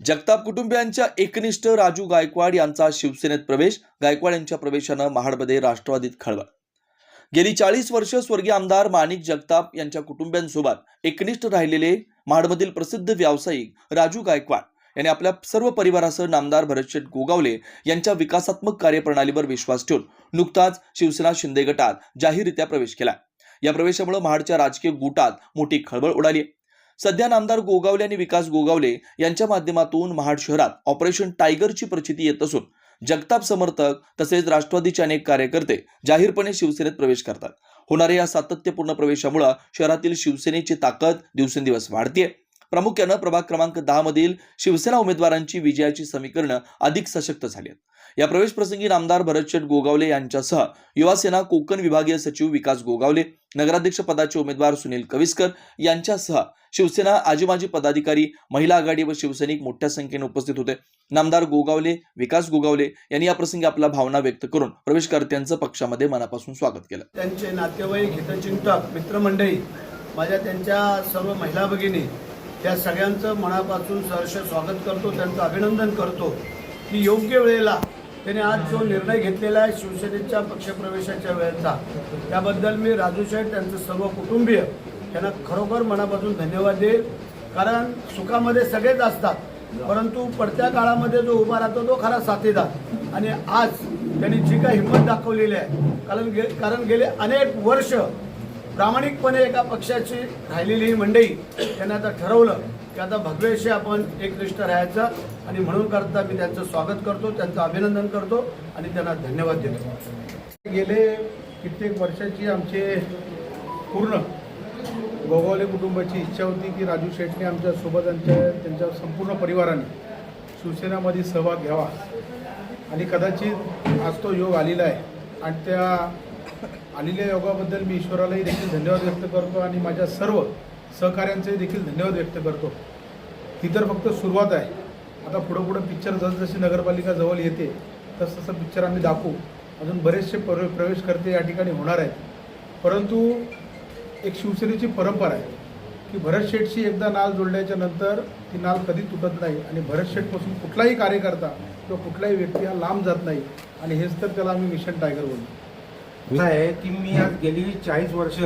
जगताप कुटुंबियांच्या एकनिष्ठ राजू गायकवाड यांचा शिवसेनेत प्रवेश. गायकवाड यांच्या प्रवेशानं महाडमध्ये राष्ट्रवादीत खळबळ. गेली चाळीस वर्ष स्वर्गीय आमदार माणिक जगताप यांच्या कुटुंबियांसोबत एकनिष्ठ राहिलेले महाडमधील प्रसिद्ध व्यावसायिक राजू गायकवाड यांनी आपल्या सर्व परिवारासह नामदार भरतशेठ गोगावले यांच्या विकासात्मक कार्यप्रणालीवर विश्वास ठेवून नुकताच शिवसेना शिंदे गटात जाहीररित्या प्रवेश केला. या प्रवेशामुळे महाडच्या राजकीय गुटात मोठी खळबळ उडाली सध्या नामदार गोगावले आणि विकास गोगावले यांच्या माध्यमातून महाड शहरात ऑपरेशन टायगरची प्रचिती येत असून जगताप समर्थक तसेच राष्ट्रवादीचे अनेक कार्यकर्ते जाहीरपणे शिवसेनेत प्रवेश करतात. होणाऱ्या या सातत्यपूर्ण प्रवेशामुळे शहरातील शिवसेनेची ताकद दिवसेंदिवस वाढतीये. प्रामुख्यानं प्रभाग क्रमांक दहा मधील शिवसेना उमेदवारांची विजयाची समीकरणं अधिक सशक्त झाली आहेत या प्रवेश प्रसंगी नामदार भरतशेठ गोगावले यांच्यासह युवासेना कोकण विभागीय सचिव विकास गोगावले नगराध्यक्ष पदाचे उमेदवार सुनील कविस्कर यांच्यासह शिवसेना आजी माजी पदाधिकारी महिला आघाडी व शिवसैनिक मोठ्या संख्येने उपस्थित होते. नामदार गोगावले विकास गोगावले यांनी या प्रसंगी आपला भावना व्यक्त करून प्रवेशकर्त्यांचं पक्षामध्ये मनापासून स्वागत केलं. त्यांचे नातेवाईक हितचिंतक मित्रमंडळी माझ्या त्यांच्या सर्व महिला भगिनी त्या सगळ्यांचं मनापासून सहर्ष स्वागत करतो त्यांचं अभिनंदन करतो की योग्य वेळेला त्याने आज जो निर्णय घेतलेला आहे शिवसेनेच्या पक्षप्रवेशाच्या वेळेचा त्याबद्दल मी राजू शेठ त्यांचं सर्व कुटुंबीय त्यांना खरोखर मनापासून धन्यवाद देईल. कारण सुखामध्ये सगळेच असतात परंतु पडत्या काळामध्ये जो उभा राहतो तो खरा साथीदार. आणि आज त्यांनी जी काही हिंमत दाखवलेली आहे कारण गे कारण गेले अनेक वर्ष प्रामाणिकपणे एका पक्षाची राहिलेली ही मंडई त्यांनी आता ठरवलं की आता भगवेशी आपण एकनिष्ठ राहायचं आणि म्हणून करता मी त्यांचं स्वागत करतो त्यांचं अभिनंदन करतो आणि त्यांना धन्यवाद देतो. गेले कित्येक वर्षाची आमचे पूर्ण गोगावले कुटुंबाची इच्छा होती की राजू शेटने आमच्यासोबत आमच्या त्यांच्या संपूर्ण परिवाराने शिवसेनामध्ये सहभाग घ्यावा. आणि कदाचित आज तो योग आलेला आहे. आणि त्या आलेल्या योगाबद्दल मी ईश्वरालाही देखील धन्यवाद व्यक्त करतो आणि माझ्या सर्व सहकाऱ्यांचे देखील धन्यवाद व्यक्त करतो. ही तर फक्त सुरुवात आहे. आता पुढं पुढं पिक्चर जसजशी नगरपालिका जवळ येते तसं तसं पिक्चर आम्ही दाखवू. अजून बरेचसे प्रवे प्रवेश करते या ठिकाणी होणार आहेत. परंतु एक शिवसेनेची परंपरा आहे की भरत शेठशी एकदा नाल जोडल्याच्या नंतर ती नाल कधी तुटत नाही आणि भरत शेठपासून कुठलाही कार्यकर्ता किंवा कुठलाही व्यक्ती हा लांब जात नाही. आणि हेच तर त्याला आम्ही मिशन टायगर बोलतो. असं आहे की मी आज गेली चाळीस वर्ष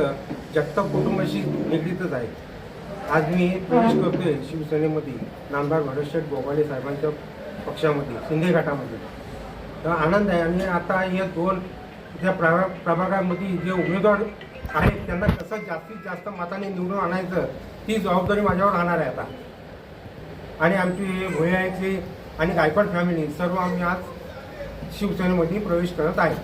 जगताप कुटुंबाशी निगडीतच आहे. आज मी प्रवेश करतोय शिवसेनेमध्ये नामदार भरतशेठ गोपाले साहेबांच्या पक्षामध्ये शिंदे गटामध्ये. तर आनंद आहे आणि आता या दोन त्या प्रभा प्रभागामध्ये जे उमेदवार आहेत त्यांना कसं जास्तीत जास्त मताने निवडून आणायचं ती जबाबदारी माझ्यावर राहणार आहे आता. आणि आमची भुयाची आणि गायकवाड फॅमिली सर्व आम्ही आज शिवसेनेमध्ये प्रवेश करत आहे.